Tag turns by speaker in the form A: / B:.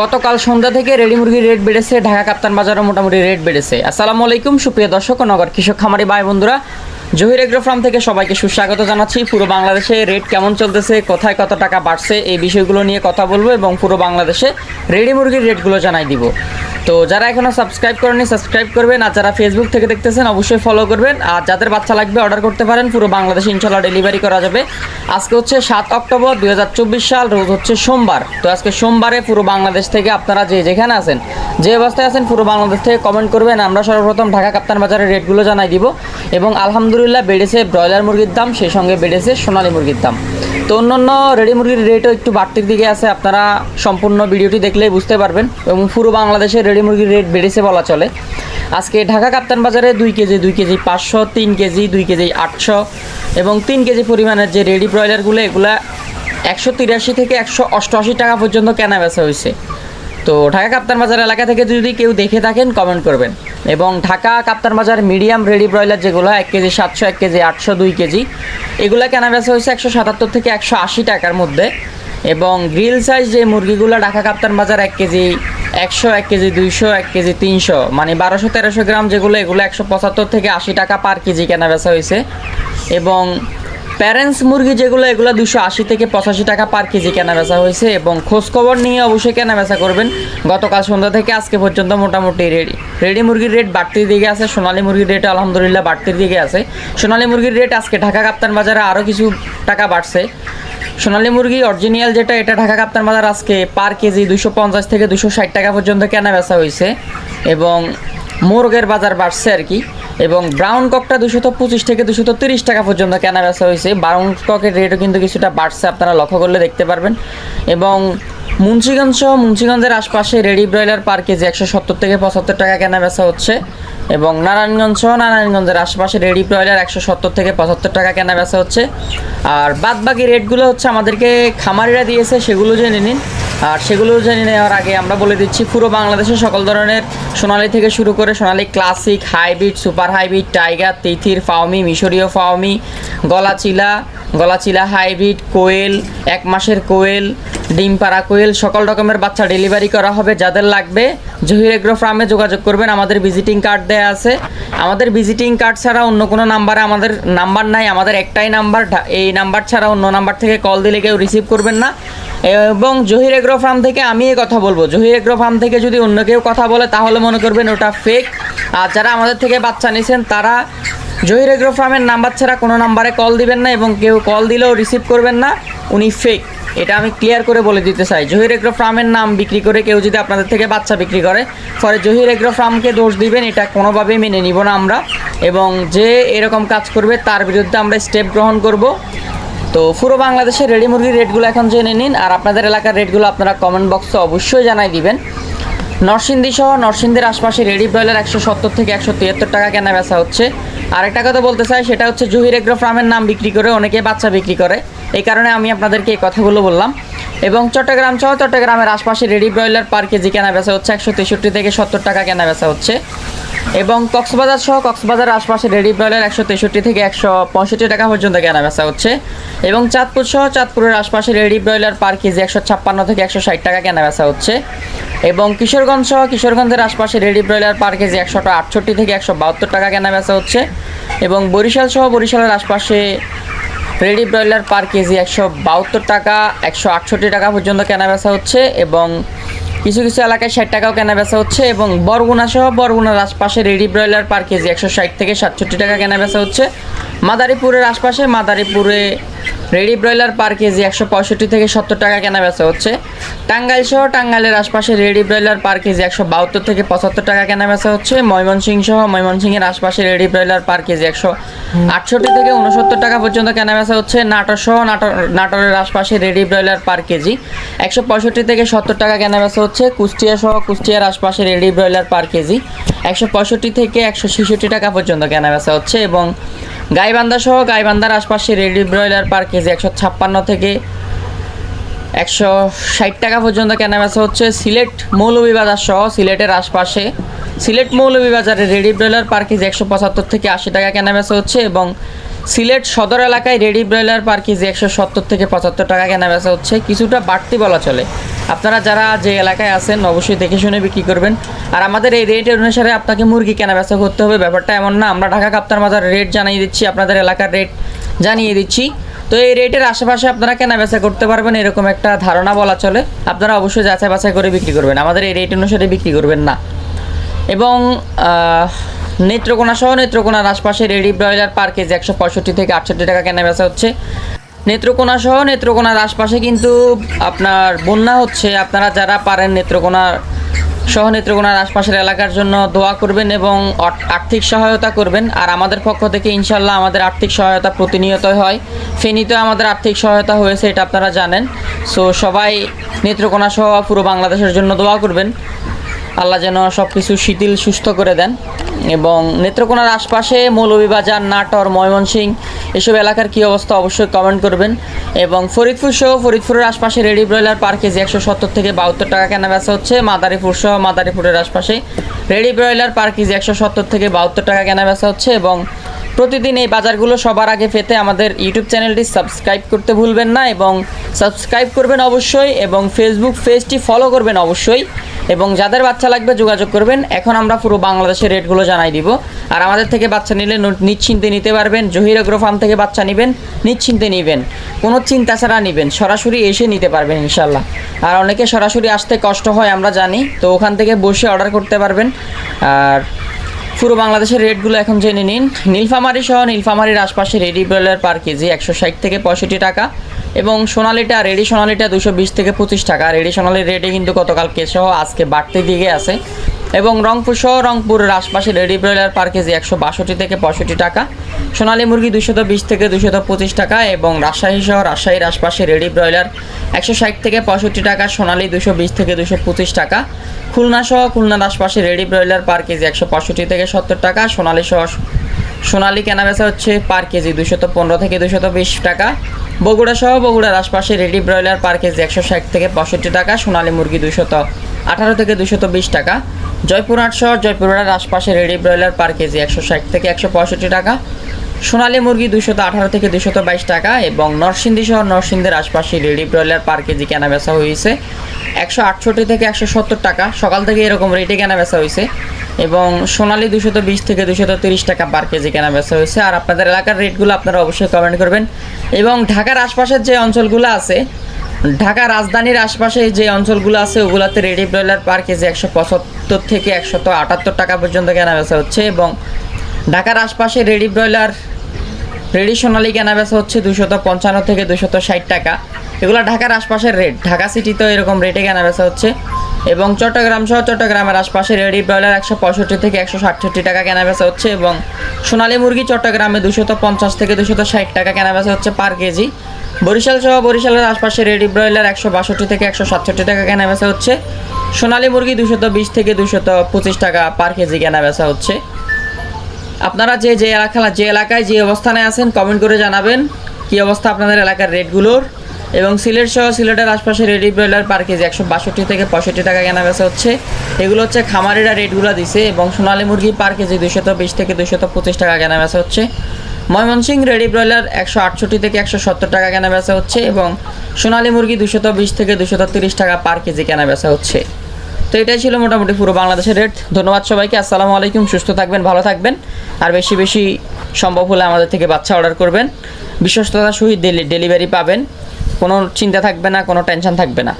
A: গতকাল সন্ধ্যা থেকে রেডি মুরগির রেট বেড়েছে, ঢাকা কাপ্তান বাজারও মোটামুটি রেট বেড়েছে। আসসালামু আলাইকুম, সুপ্রিয় দর্শক ও নগর কৃষক খামারি ভাই বন্ধুরা। জহির এগ্রো ফার্ম থেকে সবাইকে সুস্বাগত জানাচ্ছি। পুরো বাংলাদেশে রেট কেমন চলতেছে, কোথায় কত টাকা বাড়ছে, এই বিষয়গুলো নিয়ে কথা বলব এবং পুরো বাংলাদেশে রেডি মুরগির রেটগুলো জানাই দিব। তো যারা এখনও সাবস্ক্রাইব করেনি সাবস্ক্রাইব করবেন। আর যারা ফেসবুক থেকে দেখতেছেন, অবশ্যই ফলো করবেন। আর যাদের বাচ্চা লাগবে অর্ডার করতে পারেন। পুরো বাংলাদেশে ইনশাল্লাহ ডেলিভারি করা যাবে। আজকে হচ্ছে সাত অক্টোবর দু হাজার চব্বিশ সাল, রোজ হচ্ছে সোমবার। তো আজকে সোমবারে পুরো বাংলাদেশ থেকে আপনারা যে যেখানে আছেন, যে অবস্থায় আছেন, পুরো বাংলাদেশ থেকে কমেন্ট করবেন। আমরা সর্বপ্রথম ঢাকা কাপ্তান বাজারের রেটগুলো জানাই দিব। এবং আলহামদুলিল্লাহ বেড়েছে ব্রয়লার মুরগির দাম, সেই সঙ্গে বেড়েছে সোনালি মুরগির দাম। তো অন্যান্য রেডি মুরগির রেটও একটু বাড়তির দিকে আছে, আপনারা সম্পূর্ণ ভিডিওটি দেখলেই বুঝতে পারবেন। এবং পুরো বাংলাদেশে রেডি মুরগির রেট বেড়েছে বলা চলে। আজকে ঢাকা কাপ্তান বাজারে দুই কেজি দুই কেজি পাঁচশো, তিন কেজি, দুই কেজি আটশো এবং তিন কেজি পরিমাণের যে রেডি ব্রয়লারগুলো এগুলা একশো তিরাশি থেকে একশো অষ্টআশি টাকা পর্যন্ত কেনা বেচা হয়েছে। তো ঢাকা কাপ্তান বাজার এলাকা থেকে যদি কেউ দেখে থাকেন কমেন্ট করবেন। এবং ঢাকা কাপ্তান বাজার মিডিয়াম রেডি ব্রয়লার যেগুলো, এক কেজি সাতশো, এক কেজি আটশো, দুই কেজি, এগুলো কেনা বেচা হয়েছে একশো সাতাত্তর থেকে একশো আশি টাকার মধ্যে। এবং গ্রিল সাইজ যে মুরগিগুলো ঢাকা কাপ্তান বাজার এক কেজি একশো, এক কেজি দুইশো, এক কেজি তিনশো মানে বারোশো, তেরোশো গ্রাম যেগুলো, এগুলো একশো পঁচাত্তর থেকে আশি টাকা পার কেজি কেনা বেচা হয়েছে। এবং প্যারেন্টস মুরগি যেগুলো, এগুলো দুশো আশি থেকে পঁচাশি টাকা পার কেজি কেনা বেচা হয়েছে এবং খোঁজখবর নিয়ে অবশ্যই কেনা বেচা করবেন। গতকাল সন্ধ্যা থেকে আজকে পর্যন্ত মোটামুটি রেডি। রেডি মুরগির রেট বাড়তির দিকে আছে, সোনালী মুরগির রেট আলহামদুলিল্লাহ বাড়তির দিকে আছে। সোনালী মুরগির রেট আজকে ঢাকা কাপ্তান বাজারে আরও কিছু টাকা বাড়ছে। সোনালী মুরগি অরিজিনাল যেটা, এটা ঢাকা কাপ্তান বাজার আজকে পার কেজি দুশো পঞ্চাশ থেকে দুশো ষাট টাকা পর্যন্ত কেনা বেচা হয়েছে এবং মোরগের বাজার বাড়ছে আর কি। এবং ব্রাউন ককটা দুশত পঁচিশ থেকে দুশত তিরিশ টাকা পর্যন্ত কেনা বেচা হয়েছে। ব্রাউন ককের রেটও কিন্তু কিছুটা বাড়ছে, আপনারা লক্ষ্য করলে দেখতে পারবেন। এবং মুন্সিগঞ্জ সহ মুন্সিগঞ্জের আশপাশে রেডি ব্রয়লার পার কেজি একশো সত্তর থেকে পঁচাত্তর টাকা কেনা বেচা হচ্ছে এবং নারায়ণগঞ্জ সহ নারায়ণগঞ্জের আশপাশে রেডি ব্রয়লার একশো সত্তর থেকে পঁচাত্তর টাকা কেনা বেচা হচ্ছে। আর বাদ বাকি রেটগুলো হচ্ছে আমাদেরকে খামারিরা দিয়েছে, সেগুলো জেনে নিন। আর সেগুলো জেনে নেওয়ার আগে আমরা বলে দিচ্ছি, পুরো বাংলাদেশে সকল ধরনের সোনালি থেকে শুরু করে Sonali classic hybrid super hybrid tiger তিথির ফাউমি মিশরীয় ফাউমি গলাচিলা গলাচিলা হাইব্রিড কোয়েল, এক মাসের কোয়েল ডিম পাড়া কোয়েল, সকল রকমের বাচ্চা ডেলিভারি করা হবে। যাদের লাগবে, জহির এগ্রো ফার্মে যোগাযোগ করবেন। আমাদের ভিজিটিং কার্ড দেওয়া আছে। আমাদের ভিজিটিং কার্ড ছাড়া অন্য কোনো নাম্বারে আমাদের নাম্বার নাই। আমাদের একটাই নাম্বার এই নাম্বার ছাড়া অন্য নাম্বার থেকে কল দিলে কেউ রিসিভ করবেন না। এবং জহির এগ্রো ফার্ম থেকে আমি এই কথা বলব। জহির এগ্রো ফার্ম থেকে যদি অন্য কেউ কথা বলে, তাহলে মনে করবেন ওটা ফেক আর যারা আমাদের থেকে বাচ্চা নিয়েছেন তারা জহির এগ্রো ফার্মের নাম্বার ছাড়া কোনো নাম্বারে কল দিবেন না এবং কেউ কল দিলেও রিসিভ করবেন না, উনি ফেক এটা আমি ক্লিয়ার করে বলে দিতে চাই। জহির এগ্রো ফার্মের নাম বিক্রি করে কেউ যদি আপনাদের থেকে বাচ্চা বিক্রি করে ফলে জহির এগ্রো ফার্মকে দোষ দিবেন, এটা কোনোভাবেই মেনে নিব না আমরা। এবং যে এরকম কাজ করবে, তার বিরুদ্ধে আমরা স্টেপ গ্রহণ করব। তো পুরো বাংলাদেশের রেডি মুরগির রেটগুলো এখন জেনে নিন, আর আপনাদের এলাকার রেটগুলো আপনারা কমেন্ট বক্সে অবশ্যই জানাই দিবেন। নরসিংদী সহ নরসিংদীর আশপাশে রেডি ব্রয়লার একশো সত্তর থেকে একশো তিয়াত্তর টাকা কেনা বেচা হচ্ছে। আরেকটা কথা বলতে চাই, সেটা হচ্ছে জহির এগ্রো ফার্মের নাম বিক্রি করে অনেকে বাচ্চা বিক্রি করে। এই কারণে আমি আপনাদেরকে এই কথাগুলো বললাম। এবং চট্টগ্রাম সহ চট্টগ্রামের আশপাশে রেডি ব্রয়লার পার কেজি কেনা বেচা হচ্ছে একশো তেষট্টি থেকে সত্তর টাকা কেনা বেচা হচ্ছে। এবং কক্সবাজার সহ কক্সবাজার আশপাশে রেডি ব্রয়লার একশো তেষট্টি থেকে একশো পঁয়ষট্টি টাকা পর্যন্ত কেনা বেচা হচ্ছে। এবং চাঁদপুর সহ চাঁদপুরের আশপাশে রেডি ব্রয়লার পার কেজি একশো ছাপ্পান্ন থেকে একশো ষাট টাকা কেনা বেচা হচ্ছে। এবং কিশোরগঞ্জ সহ কিশোরগঞ্জের আশপাশে রেডি ব্রয়লার পার কেজি একশো আটষট্টি থেকে একশো বাহাত্তর টাকা কেনা বেচা হচ্ছে। এবং বরিশাল সহ বরিশালের আশপাশে রেডি ব্রয়লার পার কেজি একশো বাহাত্তর টাকা, একশো আটষট্টি টাকা পর্যন্ত কেনা বেচা হচ্ছে এবং কিছু কিছু এলাকায় ষাট টাকাও কেনা বেচা হচ্ছে এবং বরগুনা সহ বরগুনার আশপাশে রেডি ব্রয়লার পার কেজি একশো ষাট থেকে সাতষট্টি টাকা কেনা বেচা হচ্ছে। মাদারীপুরের আশপাশে মাদারীপুরে রেডি ব্রয়লার পার কেজি একশো পঁয়ষট্টি থেকে সত্তর টাকা কেনা বেচা হচ্ছে। টাঙ্গাইল সহ টাঙ্গাইলের আশপাশে রেডি ব্রয়লার পার কেজি একশো বাহাত্তর থেকে পঁচাত্তর টাকা কেনা বেচা হচ্ছে। ময়মনসিংহ সহ ময়মনসিংহের আশপাশে রেডি ব্রয়লার পার কেজি একশো আটষট্টি থেকে উনসত্তর টাকা পর্যন্ত কেনা বেচা হচ্ছে। নাটোর সহ নাটোর, নাটোরের আশপাশে রেডি ব্রয়লার পার কেজি একশো পঁয়ষট্টি থেকে সত্তর টাকা কেনা বেচা হচ্ছে। কুষ্টিয়া সহ কুষ্টিয়ার আশপাশে রেডি ব্রয়লার পার কেজি একশো পঁয়ষট্টি থেকে একশো ছেষট্টি টাকা পর্যন্ত কেনা বেচা হচ্ছে এবং গাইবান্ধা সহ গাইবান্ধার আশপাশে রেডি ব্রয়লার পার কেজি একশো ছাপ্পান্ন থেকে একশো ষাট টাকা পর্যন্ত কেনা বেচা হচ্ছে। সিলেট মৌলভীবাজার সহ সিলেটের আশপাশে সিলেট মৌলভীবাজারে রেডি ব্রয়লার পার কেজি একশো পঁচাত্তর থেকে আশি টাকা কেনা বেচা হচ্ছে এবং সিলেট সদর এলাকায় রেডি ব্রয়লার পার কেজি একশো সত্তর থেকে পঁচাত্তর টাকা কেনা বেচা হচ্ছে। কিছুটা বাড়তি বলা চলে। আপনারা যারা যে এলাকায় আছেন, অবশ্যই দেখে শুনে বিক্রি করবেন। আর আমাদের এই রেটের অনুসারে আপনাকে মুরগি কেনা বেচা করতে হবে। ব্যাপারটা এমন না, আমরা ঢাকা কাপ্তার বাজার রেট জানিয়ে দিচ্ছি, আপনাদের এলাকার রেট জানিয়ে দিচ্ছি। তো এই রেটের আশেপাশে আপনারা কেনা বেচা করতে পারবেন, এরকম একটা ধারণা বলা চলে। আপনারা অবশ্যই যাচাই বাছাই করে বিক্রি করবেন, আমাদের এই রেট অনুসারে বিক্রি করবেন না। এবং নেত্রকোনা সহ নেত্রকোনার আশপাশে রেডি ব্রয়লার পার কেজি একশো পঁয়ষট্টি থেকে আটষট্টি টাকা কেনা বেচা হচ্ছে। নেত্রকোনা সহ নেত্রকোনার আশপাশে কিন্তু আপনার বন্যা হচ্ছে। আপনারা যারা পারেন নেত্রকোনার সহ নেত্রকোনার আশপাশের এলাকার জন্য দোয়া করবেন এবং আর্থিক সহায়তা করবেন। আর আমাদের পক্ষ থেকে ইনশাল্লাহ আমাদের আর্থিক সহায়তা প্রতিনিয়তই হয়। ফেনীতে আমাদের আর্থিক সহায়তা হয়েছে, এটা আপনারা জানেন। সো সবাই নেত্রকোনা সহ পুরো বাংলাদেশের জন্য দোয়া করবেন। আল্লাহ যেন সব কিছু শিথিল, সুস্থ করে দেন। এবং নেত্রকোনার আশপাশে মৌলভীবাজার, নাটোর ময়মনসিং এসব এলাকার কী অবস্থা অবশ্যই কমেন্ট করবেন। এবং ফরিদপুর সহ ফরিদপুরের আশপাশে রেডি ব্রয়লার পার কেজি একশো সত্তর থেকে বাহাত্তর টাকা কেনা বেচা হচ্ছে। মাদারীপুর সহ মাদারীপুরের আশপাশে রেডি ব্রয়লার পার কেজি একশো সত্তর থেকে বাহাত্তর টাকা কেনা বেচা হচ্ছে। এবং প্রতিদিন এই বাজারগুলো সবার আগে পেতে আমাদের ইউটিউব চ্যানেলটি সাবস্ক্রাইব করতে ভুলবেন না এবং সাবস্ক্রাইব করবেন অবশ্যই এবং ফেসবুক পেজটি ফলো করবেন অবশ্যই এবং যাদের বাচ্চা লাগবে যোগাযোগ করবেন। এখন আমরা পুরো বাংলাদেশের রেটগুলো জানাই দিব। আর আমাদের থেকে বাচ্চা নিলে নিশ্চিন্তে নিতে পারবেন। জহির এগ্রো ফার্ম থেকে বাচ্চা নেবেন, নিশ্চিন্তে নেবেন। কোনো চিন্তা ছাড়া নেবেন। সরাসরি এসে নিতে পারবেন ইনশাল্লাহ আর অনেকে সরাসরি আসতে কষ্ট হয়, আমরা জানি। তো ওখান থেকে বসে অর্ডার করতে পারবেন। আর পুরো বাংলাদেশের রেটগুলো এখন জেনে নিন। নীলফামারি সহ নীলফামারির আশপাশে রেডি ব্রয়লার পার কেজি একশো ষাট থেকে পঁয়ষট্টি টাকা এবং সোনালিটা, রেডি সোনালিটা দুশো বিশ থেকে পঁচিশ টাকা। রেডি সোনালির রেটে কিন্তু গতকালকে সহ আজকে বাড়তে দিকে আছে। এবং রংপুর সহ রংপুরের আশপাশে রেডি ব্রয়লার পার কেজি একশো বাষট্টি থেকে পঁয়ষট্টি টাকা, সোনালী মুরগি দুশত বিশ থেকে দুশত পঁচিশ টাকা এবং রাজশাহী সহ রাজশাহীর আশপাশে রেডি ব্রয়লার একশো ষাট থেকে পঁয়ষট্টি টাকা, সোনালী দুশো বিশ থেকে দুশো পঁচিশ টাকা। খুলনা সহ খুলনার আশপাশে রেডি ব্রয়লার পার কেজি একশো পঁয়ষট্টি থেকে সত্তর টাকা, সোনালী সহ সোনালি কেনাবেচা হচ্ছে পার কেজি দুশত পনেরো থেকে দুশত বিশ টাকা। বগুড়া সহ বগুড়ার আশপাশে রেডি ব্রয়লার পার কেজি একশো ষাট থেকে পঁয়ষট্টি টাকা, সোনালি মুরগি দুশত আঠারো থেকে দুশত বিশ টাকা। জয়পুরহাট সহ জয়পুরহাটের আশপাশে রেডি ব্রয়লার পার কেজি একশো ষাট থেকে একশো পঁয়ষট্টি টাকা। সোনালী মুরগি দুশত আঠারো থেকে দুশত বাইশ টাকা এবং নরসিংদী সহ নরসিংদীর আশপাশে রেডি ব্রয়লার পার কেজি কেনা বেচা হয়েছে একশো আটষট্টি থেকে একশো সত্তর টাকা। সকাল থেকে এরকম রেটে কেনা বেচা হয়েছে এবং সোনালী দুশত বিশ থেকে দুশত তিরিশ টাকা পার কেজি কেনা বেচা হয়েছে। আর আপনাদের এলাকার রেটগুলো আপনারা অবশ্যই কমেন্ট করবেন। এবং ঢাকার আশপাশের যে অঞ্চলগুলো আছে ঢাকা রাজধানীর আশপাশে যে অঞ্চলগুলো আছে, ওগুলোতে রেডি ব্রয়লার পার কেজি একশো পঁচাত্তর থেকে একশত আটাত্তর টাকা পর্যন্ত কেনা বেচা হচ্ছে এবং ঢাকার আশপাশে রেডি ব্রয়লার রেডি সোনালি কেনা বেচা হচ্ছে দুশত পঞ্চান্ন থেকে দুশত ষাট টাকা। এগুলো ঢাকার আশপাশের রেট ঢাকা সিটিতেও এরকম রেটে কেনা বেচা হচ্ছে। এবং চট্টগ্রাম সহ চট্টগ্রামের আশপাশে রেডি ব্রয়লার একশো পঁয়ষট্টি থেকে একশো ষাটষট্টি টাকা কেনা বেচা হচ্ছে এবং সোনালী মুরগি চট্টগ্রামে দুশত পঞ্চাশ থেকে দুশত ষাট টাকা কেনা বেচা হচ্ছে পার কেজি। বরিশাল সহ বরিশালের আশপাশে রেডি ব্রয়লার একশো বাষট্টি থেকে একশো সাতষট্টি টাকা কেনা বেচা হচ্ছে। সোনালী মুরগি দুশত বিশ থেকে দুশত পঁচিশ টাকা পার কেজি কেনা বেচা হচ্ছে। আপনারা যে যে এলাকা যে এলাকায় যে অবস্থানে আছেন কমেন্ট করে জানাবেন কি অবস্থা আপনাদের এলাকার রেটগুলোর। এবং সিলেট সহ সিলেটের আশপাশে রেডি ব্রয়লার পার কেজি একশো বাষট্টি থেকে পঁয়ষট্টি টাকা কেনা বেচা হচ্ছে। এগুলো হচ্ছে খামারিরা রেটগুলো দিছে এবং সোনালী মুরগি পার কেজি দুশত বিশ থেকে দুশত পঁচিশ টাকা কেনা বেচা হচ্ছে। ময়মনসিং রেডি ব্রয়লার একশো আটষট্টি থেকে একশো সত্তর টাকা কেনা বেচা হচ্ছে এবং সোনালী মুরগি দুশত বিশ থেকে দুশত তিরিশ টাকা পার কেজি কেনা বেচা হচ্ছে। তো এটাই ছিল মোটামুটি পুরো বাংলাদেশের রেট। ধন্যবাদ সবাইকে, আসসালামু আলাইকুম, সুস্থ থাকবেন, ভালো থাকবেন। আর বেশি বেশি সম্ভব হলে আমাদের থেকে বাচ্চা অর্ডার করবেন। বিশ্বস্ততার সহিত ডেলিভারি পাবেন। কোনো চিন্তা থাকবে না কোনো টেনশন থাকবে না।